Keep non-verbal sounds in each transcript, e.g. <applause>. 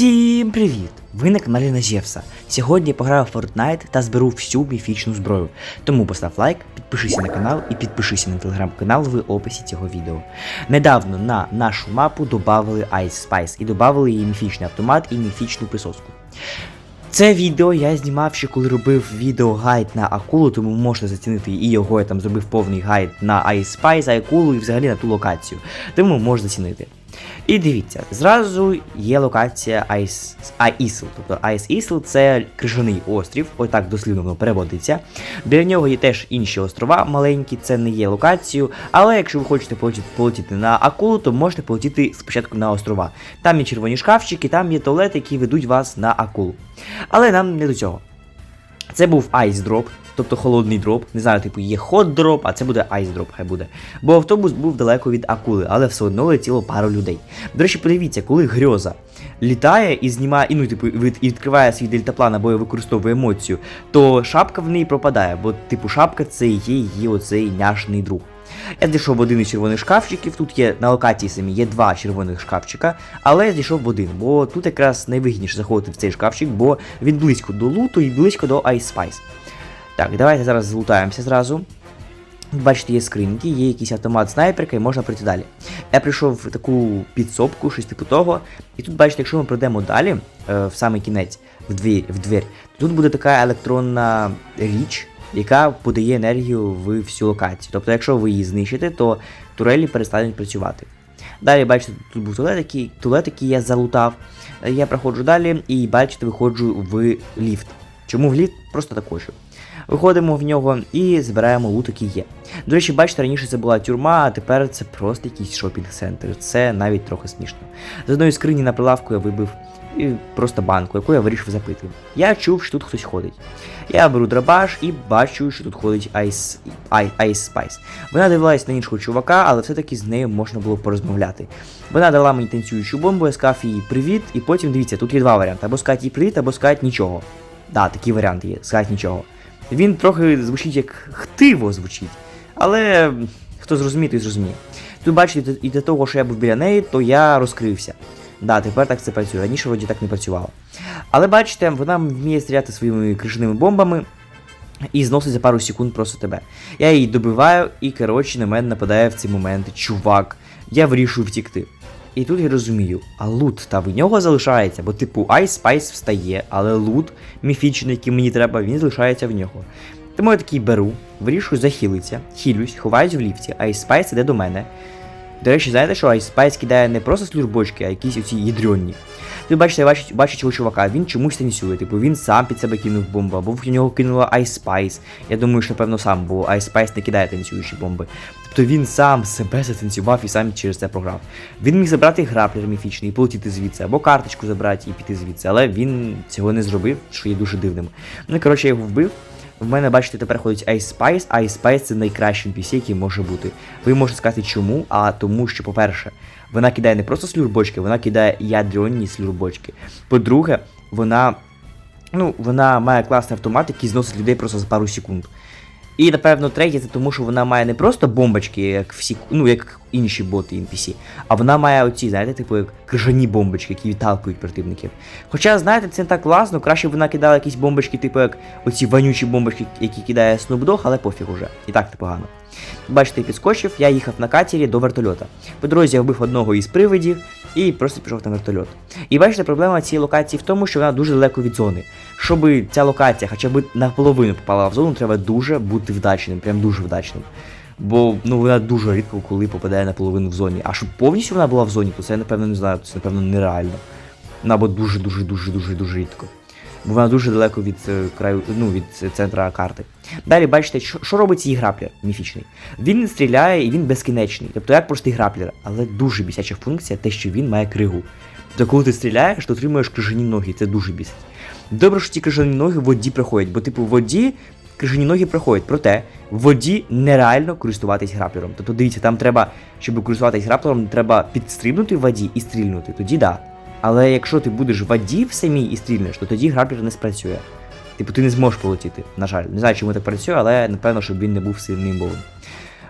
Всім привіт! Ви на каналі Назєвса. Сьогодні пограю в Fortnite та зберу всю міфічну зброю. Тому постав лайк, підпишися на канал і підпишися на телеграм-канал в описі цього відео. Недавно на нашу мапу додали Ice Spice і додали її міфічний автомат і міфічну присоску. Це відео я знімав ще коли робив відео гайд на акулу, тому можете зацінити і його я там зробив повний гайд на Ice Spice, акулу і взагалі на ту локацію. Тому можете зацінити. І дивіться, зразу є локація Ice, Isle, тобто Ice Isle це крижаний острів, отак дослівно переводиться. Біля нього є теж інші острова маленькі, це не є локацією, але якщо ви хочете полетіти на акулу, то можете полетіти спочатку на острова. Там є червоні шкафчики, там є туалети, які ведуть вас на акулу. Але нам не до цього. Це був Ice Drop, тобто холодний дроп. Не знаю, типу є hot drop, а це буде Ice Drop, хай буде. Бо автобус був далеко від акули, але все одно летіло пару людей. До речі, подивіться, коли грьоза літає і знімає, і ну, типу, відкриває свій дельтаплан або використовує емоцію, то шапка в неї пропадає, бо, типу, шапка це є її оцей няшний друг. Я зайшов в один із червоних шкафчиків. Тут є на локації самі є два червоних шкафчика, але я зайшов в один, бо тут якраз найвигідніше заходити в цей шкафчик, бо він близько до луту і близько до Ice Spice. Так, давайте зараз злутаємося зразу. Бачите, є скриньки, є якийсь автомат снайперка і можна пройти далі. Я прийшов в таку підсобку, щось типу того. І тут, бачите, якщо ми пройдемо далі, е, в самий кінець, в двір, в двір, то тут буде така електронна річ, яка подає енергію в всю локацію. Тобто, якщо ви її знищите, то турелі перестануть працювати. Далі, бачите, тут був туалет, який, туалет, який я залутав. Я проходжу далі і бачите, виходжу в ліфт. Чому в ліфт? Просто також. Виходимо в нього і збираємо лут, який є. До речі, бачите, раніше це була тюрма, а тепер це просто якийсь шопінг-центр. Це навіть трохи смішно. З одної скрині на прилавку я вибив і просто банку, яку я вирішив запити. Я чув, що тут хтось ходить. Я беру драбаш і бачу, що тут ходить Ice, Ice, Ice Spice. Вона дивилась на іншого чувака, але все-таки з нею можна було порозмовляти. Вона дала мені танцюючу бомбу, я сказав їй привіт, і потім дивіться, тут є два варіанти: або сказати їй привіт, або сказати нічого. Да, такі варіанти є, сказати нічого. Він трохи звучить як хтиво звучить. Але хто зрозуміє, той зрозуміє. Тут бачите, і для того, що я був біля неї, то я розкрився. Да, тепер так це працює. Раніше вроді так не працювало. Але бачите, вона вміє стріляти своїми крижаними бомбами і зносить за пару секунд просто тебе. Я її добиваю, і коротше на мене нападає в цей момент чувак. Я вирішую втікти. І тут я розумію, а лут та в нього залишається, бо типу Ice Spice встає, але лут міфічний, який мені треба, він залишається в нього. Тому я такий беру, вирішую захилитися, хилюсь, ховаюсь в ліфті, Ice Spice іде до мене. До речі, знаєте, що Spice кидає не просто слюрбочки, а якісь оці ядрьонні. Ви бачите, бачу, бачу цього чувака, він чомусь танцює, типу він сам під себе кинув бомбу, або в нього кинула Spice. Я думаю, що напевно сам, бо Spice не кидає танцюючі бомби. Тобто він сам себе затанцював і сам через це програв. Він міг забрати граплер міфічний і полетіти звідси, або карточку забрати і піти звідси, але він цього не зробив, що є дуже дивним. Ну коротше, я його вбив. В мене, бачите, тепер ходить Ice Spice, Ice Spice це найкращий NPC, який може бути. Ви можете сказати чому, а тому, що, по-перше, вона кидає не просто слюрбочки, вона кидає ядрені слюрбочки. По-друге, вона. Ну, вона має класний автомат, який зносить людей просто за пару секунд. І, напевно, третє, це тому, що вона має не просто бомбочки, як всі, ну, як інші боти NPC, а вона має оці, знаєте, типу, як крижані бомбочки, які відталкують противників. Хоча, знаєте, це не так класно, краще б вона кидала якісь бомбочки, типу, як оці вонючі бомбочки, які кидає Dogg, але пофіг уже. І так непогано. Бачите, підскочив, я їхав на катері до вертольота. По дорозі я вбив одного із привидів і просто пішов на вертольот. І бачите, проблема цієї локації в тому, що вона дуже далеко від зони. Щоб ця локація хоча б наполовину попала в зону, треба дуже бути вдачним, прям дуже вдачним. Бо ну вона дуже рідко коли попадає наполовину в зоні. А щоб повністю вона була в зоні, то це напевно не знаю, це напевно нереально. Ну або дуже дуже дуже дуже дуже рідко. Бо вона дуже далеко від е, краю, ну, від е, центра карти. Далі бачите, що, що робить цей граплер міфічний. Він стріляє і він безкінечний, тобто як простий граплер, але дуже бісяча функція, те, що він має кригу. Тобто, коли ти стріляєш, то отримуєш крижані ноги, це дуже бісить. Добре, що ці крижані ноги в воді проходять, бо типу в воді крижані ноги проходять, проте в воді нереально користуватись граплером. Тобто дивіться, там треба, щоб користуватись граплером, треба підстрибнути в воді і стрільнути, тоді да. Але якщо ти будеш в воді в самій і стрільнеш, то тоді граблер не спрацює. Типу ти не зможеш полетіти, на жаль. Не знаю, чому так працює, але напевно, щоб він не був сильним богом.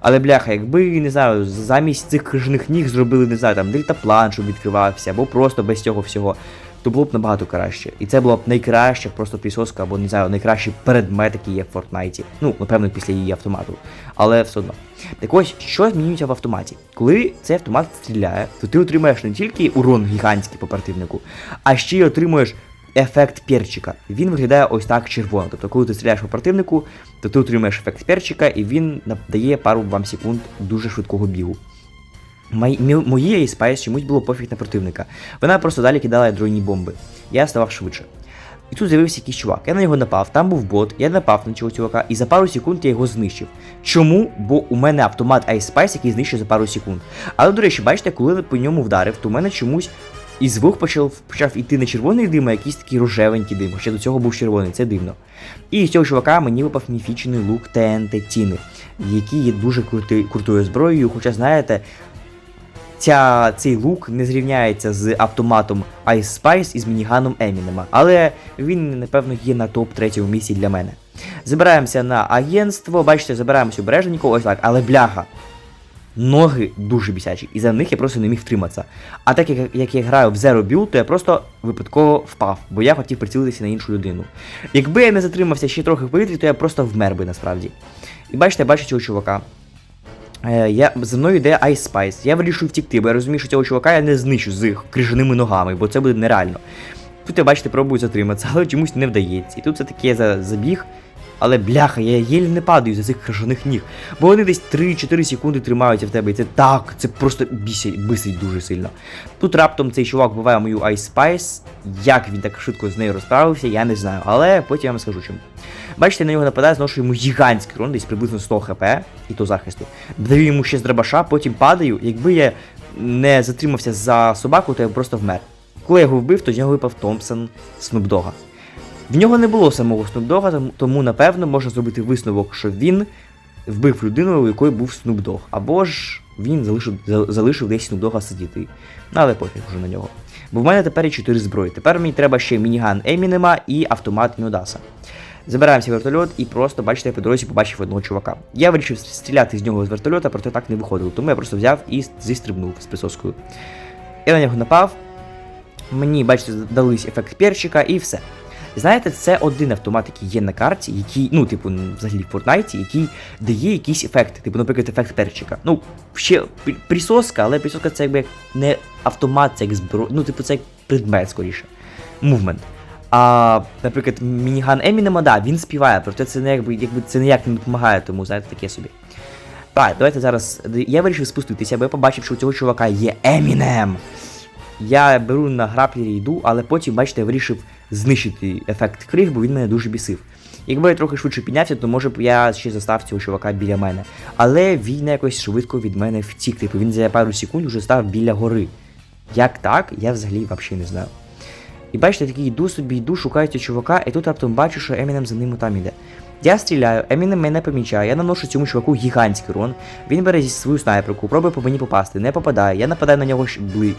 Але бляха, якби, не знаю, замість цих крижних ніг зробили, не знаю, там дельтаплан, щоб відкривався, або просто без цього всього, то було б набагато краще. І це була б найкраща просто присоска, або не знаю, найкращий предмет, який є в Фортнайті. Ну, напевно, після її автомату. Але все одно. Так ось, що змінюється в автоматі? Коли цей автомат стріляє, то ти отримаєш не тільки урон гігантський по противнику, а ще й отримуєш ефект перчика. Він виглядає ось так червоно. Тобто, коли ти стріляєш по противнику, то ти отримуєш ефект перчика, і він дає пару вам секунд дуже швидкого бігу. Мої, Spice чомусь було пофіг на противника. Вона просто далі кидала ядроні бомби. Я ставав швидше. І тут з'явився якийсь чувак. Я на нього напав, там був бот, я напав на цього чувака, і за пару секунд я його знищив. Чому? Бо у мене автомат Ice який знищив за пару секунд. Але, до речі, бачите, коли по ньому вдарив, то у мене чомусь і звук почав, почав іти не червоний дим, а якийсь такий рожевенький дим. Хоча до цього був червоний, це дивно. І з цього чувака мені випав міфічний лук ТНТ Тіни, який є дуже крути, крутою зброєю, хоча знаєте. Ця, цей лук не зрівняється з автоматом Ice Spice і з мініганом Емінема, але він, напевно, є на топ-3 місці для мене. Забираємося на агентство, бачите, забираємося обережненько, ось так, але бляха. Ноги дуже бісячі, і за них я просто не міг втриматися. А так як, як я граю в Zero Build, то я просто випадково впав, бо я хотів прицілитися на іншу людину. Якби я не затримався ще трохи в повітрі, то я просто вмер би насправді. І бачите, я цього чувака. Е, я, за мною йде Ice Spice. Я вирішую втікти, бо я розумію, що цього чувака я не знищу з крижаними ногами, бо це буде нереально. Тут я бачите, пробую затриматися, <laughs> але чомусь не вдається. І тут це таке за забіг. Але бляха, я єлі не падаю за цих крижаних ніг. Бо вони десь 3-4 секунди тримаються в тебе. І це так, це просто бісить, бисить дуже сильно. Тут раптом цей чувак буває мою Ice Spice. Як він так швидко з нею розправився, я не знаю. Але потім я вам скажу чому. Бачите, на нього нападає, зношу йому гігантський урон, десь приблизно 100 хп, і то захисту. Даю йому ще з дробаша, потім падаю. Якби я не затримався за собаку, то я просто вмер. Коли я його вбив, то з нього випав Томпсон Снупдога. В нього не було самого Снупдога, тому- напевно можна зробити висновок, що він вбив людину, у якої був Снупдог. Або ж він залишив, залишив десь Снупдога сидіти. Ну, але пофіг вже на нього. Бо в мене тепер є 4 зброї. Тепер мені треба ще мініган Емінема і автомат Мюдаса. Забираємося в вертольот і просто, бачите, я по дорозі побачив одного чувака. Я вирішив стріляти з нього з вертольота, проте так не виходило. Тому я просто взяв і зістрибнув з присоскою. Я на нього напав. Мені, бачите, дались ефект перчика і все. Знаєте, це один автомат, який є на карті, який, ну, типу, взагалі в Fortnite, який дає якісь ефекти, типу, наприклад, ефект перчика. Ну, ще пр- присоска, але присоска це якби як не автомат, це як збро... ну, типу, це як предмет скоріше. Мувмент. А, наприклад, мініган Емінема, да, він співає, проте це не якби, якби це ніяк не допомагає, тому знаєте, таке собі. Так, давайте зараз. Я вирішив спуститися, бо я побачив, що у цього чувака є Емінем. Я беру на граплері йду, але потім, бачите, вирішив знищити ефект крих, бо він мене дуже бісив. Якби я трохи швидше піднявся, то може б я ще застав цього чувака біля мене. Але він якось швидко від мене втік. Типу він за пару секунд вже став біля гори. Як так, я взагалі взагалі не знаю. І бачите, такий йду собі, йду, шукаю цього чувака, і тут раптом бачу, що Емінем за ним там іде. Я стріляю, Емінем мене помічає, я наношу цьому чуваку гігантський урон. Він бере зі свою снайперку, пробує по мені попасти, не попадає. Я нападаю на нього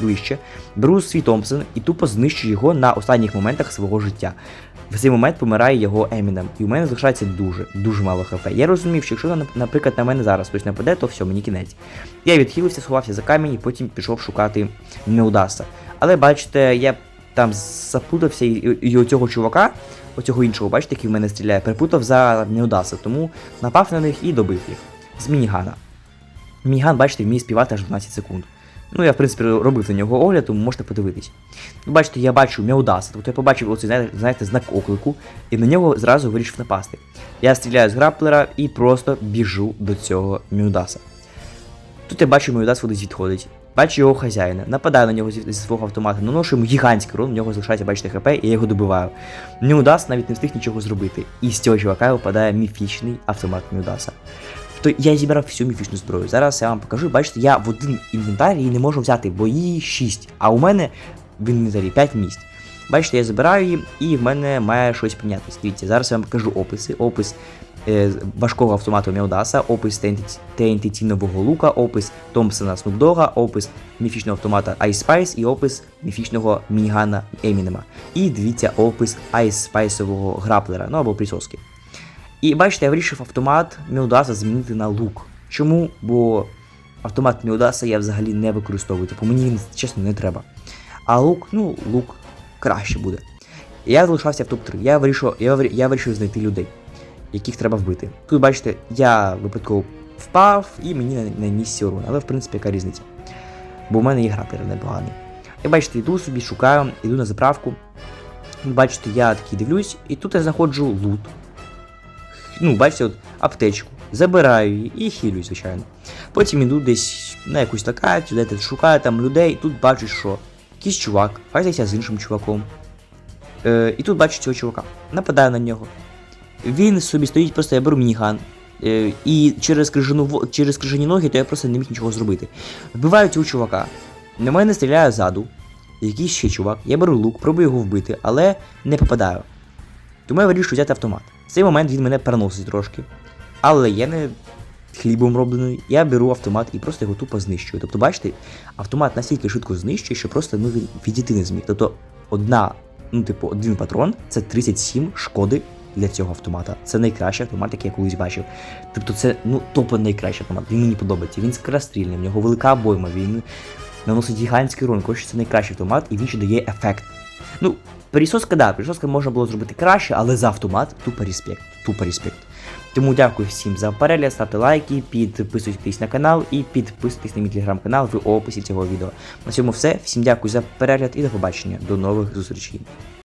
ближче, беру свій Томпсон і тупо знищу його на останніх моментах свого життя. В цей момент помирає його Емінем, і у мене залишається дуже, дуже мало хп. Я розумів, що якщо, наприклад, на мене зараз хтось нападе, то все, мені кінець. Я відхилився, сховався за камінь і потім пішов шукати Неудаса. Але бачите, я там запутався і, і, оцього чувака, оцього іншого, бачите, який в мене стріляє, перепутав за Неудаса, тому напав на них і добив їх. З мінігана. Мініган, бачите, вміє співати аж 12 секунд. Ну, я, в принципі, робив на нього огляд, тому можете подивитись. Ну, бачите, я бачу Меудаса, тобто я побачив оцей, знаєте, знак оклику, і на нього зразу вирішив напасти. Я стріляю з граплера і просто біжу до цього Меудаса. Тут я бачу, Меудас кудись відходить. Бачу його хазяїна, нападаю на нього зі, зі свого автомата, наношу йому гігантський урон, в нього залишається, бачите, хп, і я його добиваю. Меудас навіть не встиг нічого зробити. І з цього чувака випадає міфічний автомат Меудаса. Тобто я зібрав всю міфічну зброю. Зараз я вам покажу, бачите, я в один інвентар її не можу взяти, бо її 6, а у мене в інвентарі 5 місць. Бачите, я забираю її, і в мене має щось помінятися. Дивіться, зараз я вам покажу описи. Опис важкого автомату Меодаса, опис TNT-нового лука, опис Томпсона Снупдога, опис міфічного автомата Ice Spice і опис міфічного мінігана Емінема. І дивіться опис Ice Spice'ового граплера, ну або присоски. І бачите, я вирішив автомат Меодаса змінити на лук. Чому? Бо автомат Меодаса я взагалі не використовую, типу мені він чесно не треба. А лук, ну, лук краще буде. Я залишався в топ-3. Я вирішив, я, я вирішив знайти людей, яких треба вбити. Тут бачите, я випадково впав і мені на- наніс урон, але в принципі яка різниця. Бо в мене є гратер непоганий. Як бачите, йду собі, шукаю, йду на заправку. Бачите, я такий дивлюсь, і тут я знаходжу лут. Ну, бачите, от аптечку. Забираю її і хилюсь, звичайно. Потім іду десь на якусь локацію, де шукаю там людей, і тут бачу, що якийсь чувак, файтиться з іншим чуваком. Е, і тут бачу цього чувака. Нападаю на нього. Він собі стоїть, просто я беру мініган. Е, і через крижану, через крижані ноги, то я просто не міг нічого зробити. Вбиваю цього чувака. На мене стріляє ззаду. Якийсь ще чувак. Я беру лук, пробую його вбити, але не попадаю. Тому я вирішую взяти автомат. В цей момент він мене переносить трошки. Але я не хлібом роблений, я беру автомат і просто його тупо знищую. Тобто, бачите, автомат настільки швидко знищує, що просто ну, він відійти не зміг. Тобто, одна, ну, типу, один патрон це 37 шкоди для цього автомата. Це найкращий автомат, який я колись бачив. Тобто, це ну топо найкращий автомат. Він мені подобається. Він скорострільний, в нього велика обойма, він наносить гігантський урон. Коротше, це найкращий автомат, і він ще дає ефект. Ну, пересоска, да, пересоска можна було зробити краще, але за автомат тупо респект. Тупо респект. Тому дякую всім за перегляд, ставте лайки, підписуйтесь на канал і підписуйтесь на мій телеграм-канал в описі цього відео. На цьому все. Всім дякую за перегляд і до побачення. До нових зустрічей.